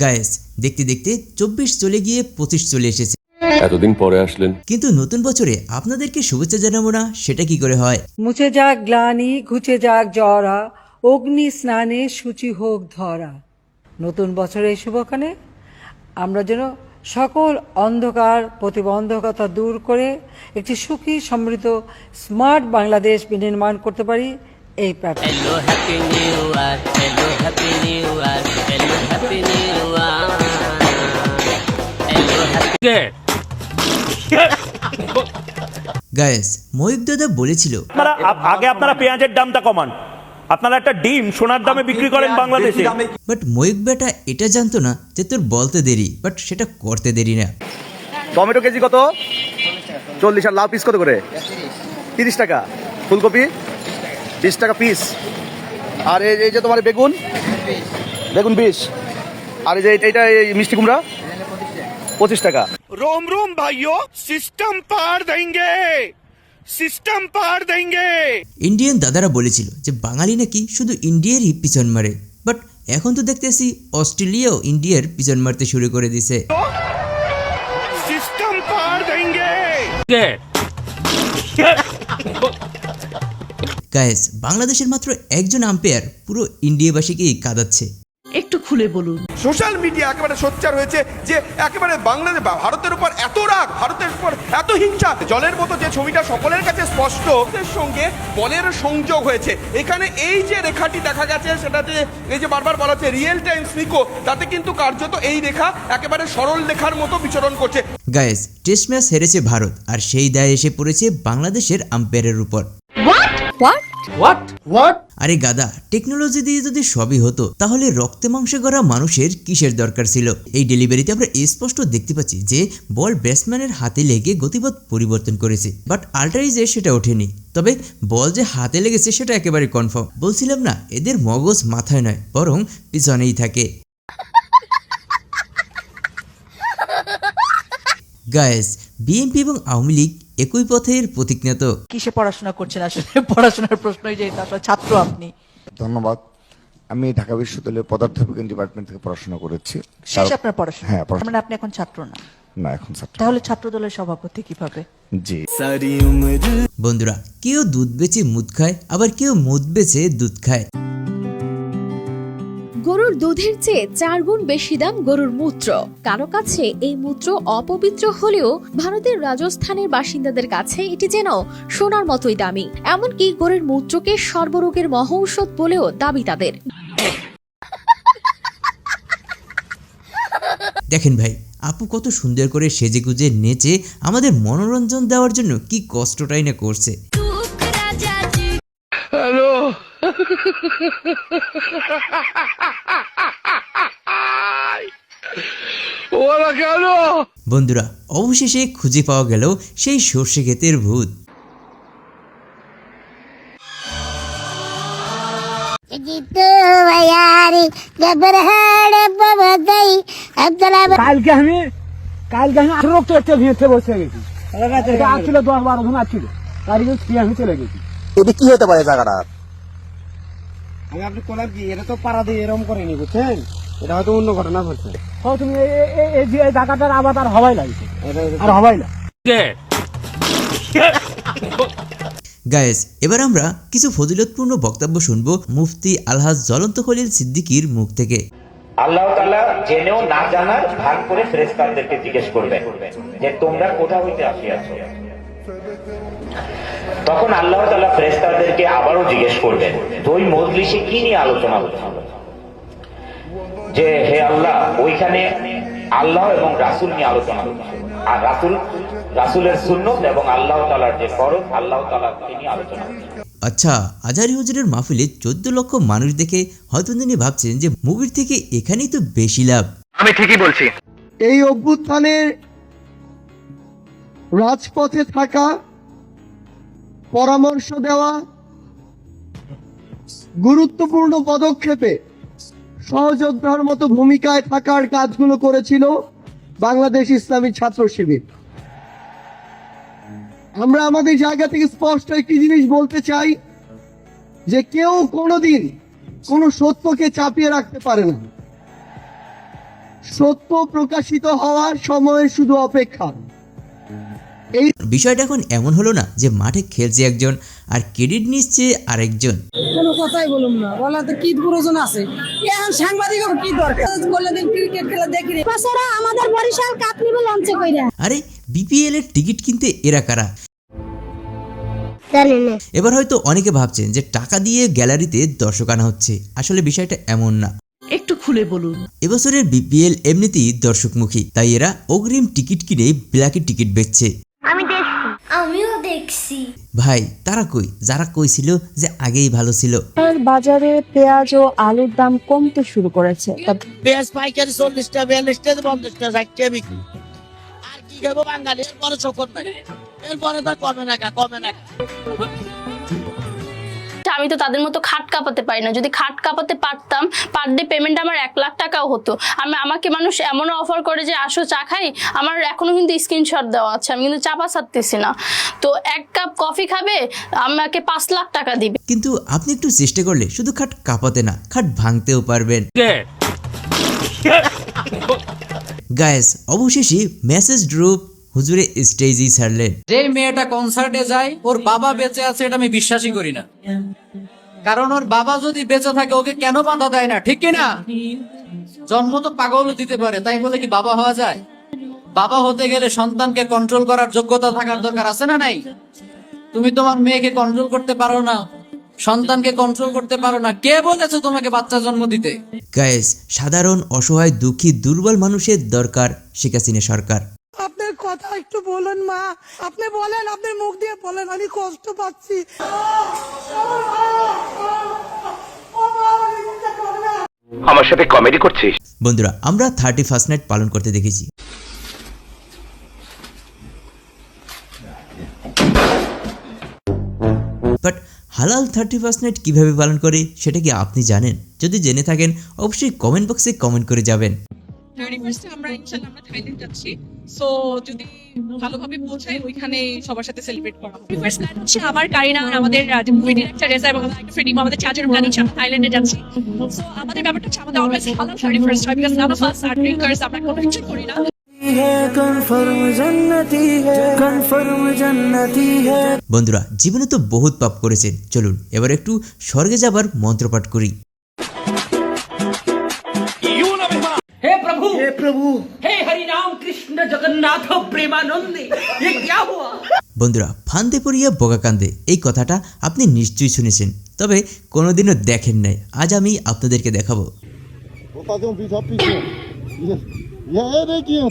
Guys দেখতে দেখতে চব্বিশ চলে গিয়ে পঁচিশ চলে এসেছে। এতদিন পরে আসলেন? কিন্তু নতুন বছরে আপনাদেরকে শুভেচ্ছা জানাব না সেটা কি করে হয়? মুছে যাক গ্লানি ঘুচে যাক জরা অগ্নি স্নানে সূচি হোক ধরা। নতুন বছরের শুভক্ষণে আমরা যেন সকল অন্ধকার প্রতিবন্ধকতা দূর করে একটি সুখী সমৃদ্ধ স্মার্ট বাংলাদেশ বিনির্মাণ করতে পারি। এই প্রার্থনা. Hello, happy গায়েস ময়ূক দাদা বলেছিল আপনারা আগে আপনারা পেঁয়াজের দামটা কমান। আপনারা একটা ডিম সোনার দামে বিক্রি করেন বাংলাদেশে। বাট ময়ূক বেটা এটা জানতো না যে তোর বলতে দেরি বাট সেটা করতে দেরি না। টমেটো কেজি কত? চল্লিশ আর লাউ পিস কত করে? তিরিশ টাকা। ফুলকপি? বিশ টাকা পিস আর এই যে তোমার বেগুন? বেগুন বিশ। আর এই যে এইটা এই মিষ্টি কুমড়া? পঁচিশ টাকা। রোম রোম ভাইও সিস্টেম পার দেঙ্গে সিস্টেম পার দেঙ্গে ইন্ডিয়ান দাদারা বলেছিল যে বাঙালি নাকি শুধু ইন্ডিয়ারই পিছন মারে বাট এখন তো দেখতেছি অস্ট্রেলিয়াও ইন্ডিয়ার পিছন মারতে শুরু করে দিছে। সিস্টেম পার দেঙ্গে। গায়েস বাংলাদেশের মাত্র একজন আম্পায়ার পুরো ইন্ডিয়াবাসীকেই কাঁদাচ্ছে। একটু খুলে বলুন। সোশ্যাল মিডিয়া একেবারে সোচ্চার হয়েছে যে একেবারে বাংলাদেশ ভারতের উপর এত রাগ ভারতের উপর এত হিংসা জলের মতো যে ছবিটা সকলের কাছে স্পষ্ট এর সঙ্গে বলের সংযোগ হয়েছে। এখানে এই যে রেখাটি দেখা গেছে সেটাতে এই যে বারবার বলা হচ্ছে রিয়েল টাইম স্নিকো তাতে কিন্তু কার্যত এই রেখা একেবারে সরল রেখার মতো বিচরণ করছে। গায়েস টেস্ট ম্যাচ হেরেছে ভারত আর সেই দায় এসে পড়েছে বাংলাদেশের আম্পায়ারের উপর। আরে গাদা টেকনোলজি দিয়ে যদি সবই হতো তাহলে রক্তে মাংসে গড়া মানুষের কিসের দরকার ছিল? এই ডেলিভারিতে আমরা স্পষ্ট দেখতে পাচ্ছি যে বল ব্যাটসম্যানের হাতে লেগে গতিপথ পরিবর্তন করেছে বাট আল্ট্রাইজে সেটা ওঠেনি। তবে বল যে হাতে লেগেছে সেটা একেবারে কনফার্ম বলছিলাম না এদের মগজ মাথায় নয় বরং পিছনেই থাকে। গায়েস বিএনপি এবং আওয়ামী লীগ একই পথের প্রতিজ্ঞাত কিসে পড়াশোনা করছেন? আসলে পড়াশোনার প্রশ্নই যে আসলে ছাত্র আপনি। ধন্যবাদ। আমি ঢাকা বিশ্ববিদ্যালয়ের পদার্থবিজ্ঞান ডিপার্টমেন্ট থেকে পড়াশোনা করেছি। শেষ আপনার পড়াশোনা? হ্যাঁ পড়াশোনা। মানে আপনি এখন ছাত্র না? না এখন ছাত্র। তাহলে ছাত্র দলের সভাপতি কীভাবে? জি। বন্ধুরা কেউ দুধ বেচে মুদ খায় আবার কেউ মুদ বেচে দুধ খায়। গরুর দুধের চেয়ে চার গুণ বেশি দাম গরুর মূত্র। কারও কাছে এই মূত্র অপবিত্র হলেও ভারতের রাজস্থানের বাসিন্দাদের কাছে এটি যেন সোনার মতোই দামি। এমনকি গরুর মূত্রকে সর্বরোগের মহৌষধ বলেও দাবি তাদের। দেখেন ভাই আপু কত সুন্দর করে সেজে গুজে নেচে আমাদের মনোরঞ্জন দেওয়ার জন্য কি কষ্টটাই না করছে। বন্ধুরা অবশেষে খুঁজে পাওয়া গেল সেই সর্ষে ক্ষেতের ভূত। কালকে আমি কালকে আমি আঠারো ভিড়তে বসে গেছি। আসছিল দশ বারো জন আসছিল কালকে ফিরে আমি চলে গেছি। এটা কি হতে পারে জায়গাটা? আমি আপনি কোলার কি এটা তো পাড়া দিয়ে এরকম করেনি বুঝছেন? এটা হয়তো অন্য ঘটনা ঘটছে। ও তুমি এই- যে জায়গাটার আবার আর লাগছে আর হবাই না গায়েস এবার আমরা কিছু ফজিলতপূর্ণ বক্তব্য শুনব মুফতি আলহাজ জ্বলন্ত খলিল সিদ্দিকীর মুখ থেকে। আল্লাহ তাআলা জেনেও না জানার ভাগ করে ফেরেশতাদেরকে জিজ্ঞেস করবে যে তোমরা কোথা হইতে আসিয়াছ? তখন আল্লাহ তাআলা ফেরেশতাদেরকে আবারও জিজ্ঞেস করবেন ওই মজলিসে কি নিয়ে আলোচনা হচ্ছিল যে হে আল্লাহ ওইখানে আল্লাহ এবং রাসূল নিয়ে আলোচনা আর রাসূল রাসূলের সুন্নত এবং আল্লাহ তাআলার যে ফরজ আল্লাহ তাআলা তিনি আলোচনা আচ্ছা আজারি হুজুরের মাহফিলে চোদ্দ লক্ষ মানুষ দেখে হয়তো তিনি ভাবছেন যে মুভির থেকে এখানেই তো বেশি লাভ। আমি ঠিকই বলছি। এই অভ্যুত্থানের রাজপথে থাকা পরামর্শ দেওয়া গুরুত্বপূর্ণ পদক্ষেপে সহযোদ্ধার মতো ভূমিকায় থাকার কাজগুলো করেছিল বাংলাদেশ ইসলামী ছাত্র শিবির। আমরা আমাদের জায়গা থেকে স্পষ্ট একটি জিনিস বলতে চাই যে কেউ কোনোদিন কোনো সত্যকে চাপিয়ে রাখতে পারে না। সত্য প্রকাশিত হওয়ার সময় শুধু অপেক্ষা। এই বিষয়টা এখন এমন হলো না যে মাঠে খেলছে একজন আর ক্রেডিট নিচ্ছে আরেকজন। কোনো কথাই বলুন না। বলা তো কি প্রয়োজন আছে? এখন সাংবাদিক কি দরকার? কোনদিন ক্রিকেট খেলা দেখি আমাদের বরিশাল কাপ নিবে লঞ্চে কইরা। আরে বিপিএল এর টিকিট কিনতে এরা কারা? এবার হয়তো অনেকে ভাবছেন যে টাকা দিয়ে গ্যালারিতে দর্শক আনা হচ্ছে। আসলে বিষয়টা এমন না। একটু খুলে বলুন। এবছরের বিপিএল এমনিতেই দর্শকমুখী তাই এরা অগ্রিম টিকিট কিনে ব্ল্যাকে টিকিট বেচছে। দেখছি। ভাই তারা কই? যারা কইছিল যে আগেই ভালো ছিল। আর বাজারে পেঁয়াজ ও আলুর দাম কমতে শুরু করেছে। পেঁয়াজ পাইকারি চল্লিশ টাকা বিয়াল্লিশ টাকা পঞ্চাশ টাকা ষাট টাকা বিক্রি। আর কি খাব বাঙালি এরপরে শকর নাই। এরপরে তো কমে না কমে না আমি তো তাদের মতো খাট কাঁপাতে পারি না। যদি খাট কাঁপাতে পারতাম পার ডে পেমেন্ট আমার এক লাখ টাকাও হতো। আমি আমাকে মানুষ এমনও অফার করে যে আসো চা খাই। আমার এখনও কিন্তু স্ক্রিনশট দেওয়া আছে। আমি কিন্তু চাপা ছাড়তেছি না। তো এক কাপ কফি খাবে আমাকে পাঁচ লাখ টাকা দিবে। কিন্তু আপনি একটু চেষ্টা করলে শুধু খাট কাঁপাতে না খাট ভাঙতেও পারবেন। গায়েস অবশেষে মেসেজ ড্রপ হুজুরে স্টেজই ছাড়লেন। যে মেয়েটা কনসার্টে যায় ওর বাবা বেঁচে আছে এটা আমি বিশ্বাসই করি না। কারণ ওর বাবা যদি বেঁচে থাকে ওকে কেন বাধা দেয় না? ঠিক কিনা? জন্ম তো পাগল দিতে পারে তাই বলে কি বাবা হওয়া যায়? বাবা হতে গেলে সন্তানকে কন্ট্রোল করার যোগ্যতা থাকার দরকার আছে না নাই? তুমি তোমার মেয়েকে কন্ট্রোল করতে পারো না সন্তানকে কন্ট্রোল করতে পারো না কে বলেছে তোমাকে বাচ্চা জন্ম দিতে? গায়েস সাধারণ অসহায় দুঃখী দুর্বল মানুষের দরকার শেখ হাসিনা সরকার। কথা একটু বলুন মা। আপনি বলেন আপনি মুখ দিয়ে বলেন আমি কষ্ট পাচ্ছি। আমার সাথে কমেডি করছিস? বন্ধুরা আমরা থার্টি ফার্স্ট নাইট পালন করতে দেখেছি। বাট হালাল থার্টি ফার্স্ট নাইট কীভাবে পালন করে সেটা কি আপনি জানেন? যদি জেনে থাকেন অবশ্যই কমেন্ট বক্সে কমেন্ট করে যাবেন। থার্টি ফার্স্টে আমরা ইনশাল্লাহ আমরা থাইল্যান্ড যাচ্ছি। সো যদি ভালোভাবে পৌঁছাই ওইখানে সবার সাথে সেলিব্রেট করা হবে। ফার্স্ট প্ল্যান হচ্ছে আমার কারিনা আর আমাদের মুভি ডিরেক্টর রেজা এবং ফ্রেন্ড আমাদের চার্জের প্ল্যান হচ্ছে আমরা থাইল্যান্ডে যাচ্ছি। সো আমাদের ব্যাপারটা হচ্ছে আমাদের অলওয়েজ ভালো থার্টি ফার্স্ট হয় because none of us are drinkers আমরা কোনো কিছু করি না। বন্ধুরা জীবনে তো বহুত পাপ করেছেন। চলুন এবার একটু স্বর্গে যাবার মন্ত্রপাঠ করি। प्रभु हे प्रभु हे हरि राम कृष्ण जगन्नाथ प्रेमानंदे ये क्या हुआ বন্ধুরা ফান্দে পড়িয়া বোকা কান্দে এই কথাটা আপনি নিশ্চয়ই শুনেছেন তবে কোনোদিনও দেখেন নাই আজ আমি আপনাদেরকে দেখাবো Vou fazer um vídeo rapidinho. E aí, neguinho,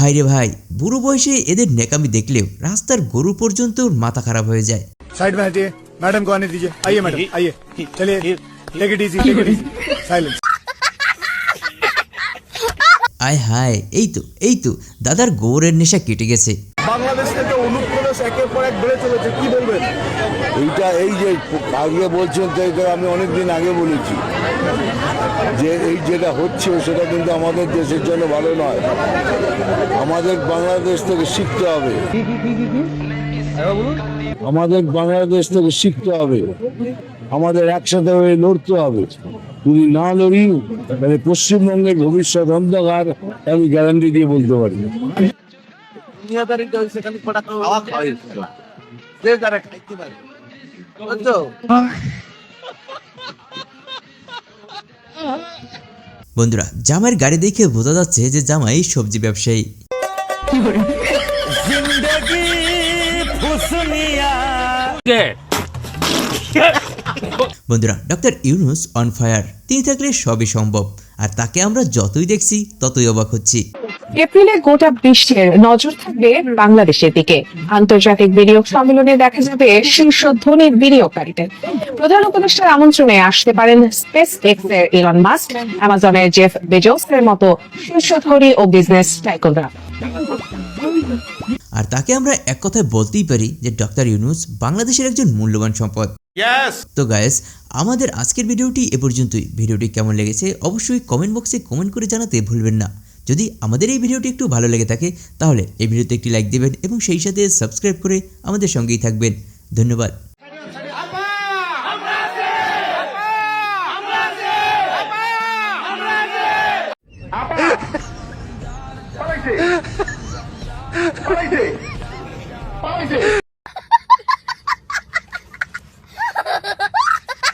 tá na mudança, molequinho? Tá como, hein? O bagulho tá massa atlético, hein, neguinho? Caralho, vamos testar a maquininha, neguinho, pra ver se tá bom. Caralho, o bagulho tá como, hein, neguinho? ভাই রে ভাই বুড়ো বয়সে এদের নেকামি দেখলেও রাস্তার গরু পর্যন্ত মাথা খারাপ হয়ে যায় साइड में हटिए मैडम को आने दीजिए आइए मैडम आइए चलिए take it easy take it easy silence আয় হায় এই তো এই তো দাদার গৌরের নেশা কেটে গেছে বাংলাদেশ থেকে অনুপ্রবেশ একের পর এক বেড়ে চলেছে কি বলবেন এইটা এই যে আগে বলছেন তো এটা আমি অনেকদিন আগে বলেছি। যে এই যেটা হচ্ছে, সেটা কিন্তু আমাদের দেশের জন্য ভালো নয়। আমাদের বাংলাদেশ থেকে শিখতে হবে। আমাদের বাংলাদেশ থেকে শিখতে হবে। আমাদের একসাথে হয়ে লড়তে হবে। যদি না লড়ি, তাহলে পশ্চিমবঙ্গের ভবিষ্যৎ অন্ধকার, আমি গ্যারান্টি দিয়ে বলতে পারি। বন্ধুরা, জামাইয়ের গাড়ি দেখে বোঝা যাচ্ছে যে জামাই সবজি ব্যবসায়ী। বন্ধুরা, ডক্টর ইউনুস অন ফায়ার তিনি থাকলে সবই সম্ভব। আর তাকে আমরা যতই দেখছি, ততই অবাক হচ্ছি। এপ্রিলে গোটা বিশ্বের নজর থাকবে বাংলাদেশের দিকে। আন্তর্জাতিক বিনিয়োগ সম্মেলনে দেখা যাবে শীর্ষ ধনী বিনিয়োগকারীদের। প্রধান উপদেষ্টার আমন্ত্রণে আসতে পারেন স্পেস এক্সের ইলন মাস্ক অ্যামাজনের জেফ বেজোস এর মতো শীর্ষ ধনী ও বিজনেস টাইকোনরা আর তাকে আমরা এক কথায় বলতেই পারি যে ডক্টর ইউনুস বাংলাদেশের একজন মূল্যবান সম্পদ। তো গায়েস আমাদের আজকের ভিডিওটি এ পর্যন্তই। ভিডিওটি কেমন লেগেছে অবশ্যই কমেন্ট বক্সে কমেন্ট করে জানাতে ভুলবেন না। যদি আমাদের এই ভিডিওটি একটু ভালো লেগে থাকে, তাহলে এই ভিডিওতে একটি লাইক দেবেন এবং সেই সাথে সাবস্ক্রাইব করে আমাদের সঙ্গেই থাকবেন। ধন্যবাদ।